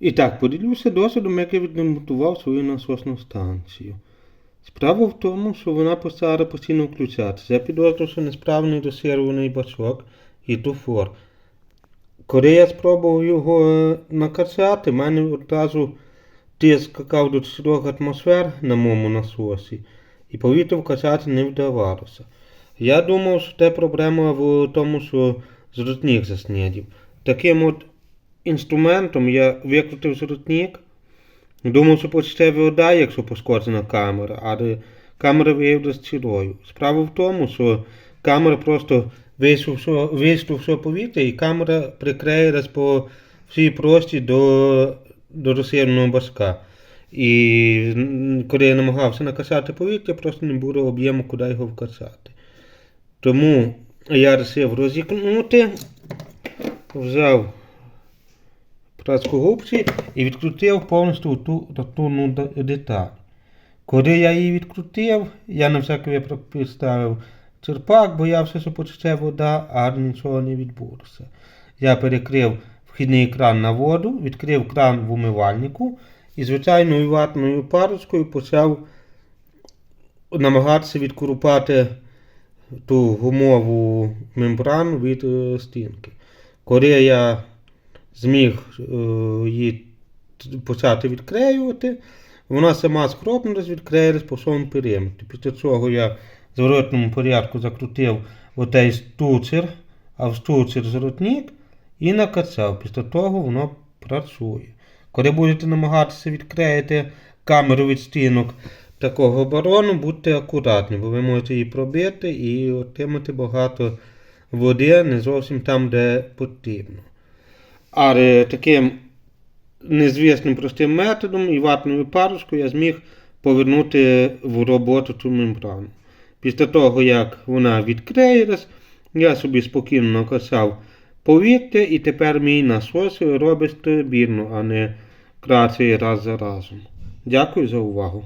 І так, поділюся досвідом, як я відремонтував свою насосну станцію. Справа в тому, що вона почала постійно включатися. Я підозрюю, що несправний досірваний бачок і туфор. Коли я спробував його е, накачати, в мене одразу тиск скакав до 4 атмосфер на моєму насосі, і повітря вкачати не вдавалося. Я думав, що це проблема в тому, що зротник заснідів. Таким от інструментом я викрутив зротник. Думав, що почте вода, якщо пошкоджена камера, але камера виявилася цілою. Справа в тому, що камера просто вийшло все, повітря, і камера приклеїлась по всій прості до, до розсіяного башка. І коли я намагався накачати повітря, просто не було об'єму, куди його вкачати. Тому я вирішив розікнути, взяв пласкогубці і відкрутив повністю ту ротурну д- деталь. Коли я її відкрутив, я на всякий випадок підставив черпак, боявся, що потече вода, а нічого не відбулося. Я перекрив вхідний кран на воду, відкрив кран в умивальнику і звичайною ватною парочкою почав намагатися відкурупати ту гумову мембрану від е, стінки. Коли я зміг е, її почати відклеювати, вона сама скропнулась, відклеїлась по всьому периметрі. Після цього я в зворотному порядку закрутив отей штуцер, а в штуцер зворотник і накачав. Після того воно працює. Коли будете намагатися відклеїти камеру від стінок такого барону, будьте акуратні, бо ви можете її пробити і отримати багато води не зовсім там, де потрібно. Але таким незвісним простим методом і ватною парочкою я зміг повернути в роботу цю мембрану. Після того, як вона відклеїлась, я собі спокійно накасав повітря, і тепер мій насос робить стабільно, а не крацає раз за разом. Дякую за увагу.